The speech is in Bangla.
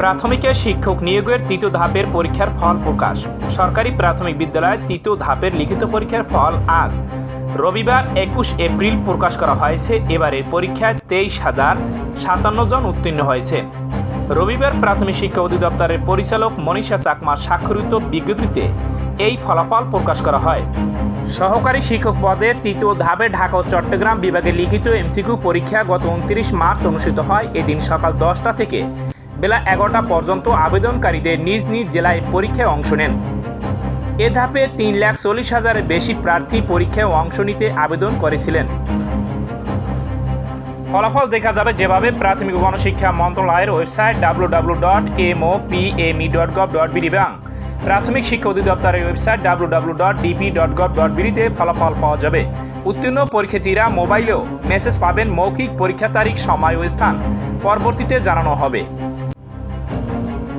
প্রাথমিকের শিক্ষক নিয়োগের তৃতীয় ধাপের পরীক্ষার ফল প্রকাশ। সরকারি প্রাথমিক বিদ্যালয়ের তৃতীয় ধাপের লিখিত পরীক্ষার ফল আজ। রবিবার একুশ এপ্রিল প্রকাশ করা হয়েছে। এবারের পরীক্ষায় তেইশ হাজার সাতান্ন জন উত্তীর্ণ হয়েছে। রবিবার প্রাথমিক শিক্ষা অধিদপ্তরের পরিচালক মনীষা চাকমা স্বাক্ষরিত বিজ্ঞপ্তিতে এই ফলাফল প্রকাশ করা হয়। সহকারী শিক্ষক পদে তৃতীয় ধাপে ঢাকা ও চট্টগ্রাম বিভাগে লিখিত এমসিকিউ পরীক্ষা গত উনত্রিশ মার্চ অনুষ্ঠিত হয়। এদিন সকাল দশটা থেকে বেলা এগারোটা পর্যন্ত আবেদনকারীদের নিজ নিজ জেলায় পরীক্ষায় অংশ নেন। এ ধাপে তিন লাখ চল্লিশ হাজারের বেশি প্রার্থী পরীক্ষায় অংশ নিতে আবেদন করেছিলেন। ফলাফল দেখা যাবে যেভাবে প্রাথমিক গণশিক্ষা মন্ত্রণালয়ের website W W dot M O P M E dot gov dot B D এবং প্রাথমিক শিক্ষা অধিদপ্তরের website W W dot D P dot gov dot বিডিতে ফলাফল পাওয়া যাবে। উত্তীর্ণ পরীক্ষার্থীরা মোবাইলেও মেসেজ পাবেন মৌখিক পরীক্ষা তারিখ, সময় ও স্থান। পরবর্তীতে জানানো হবে। Thank you.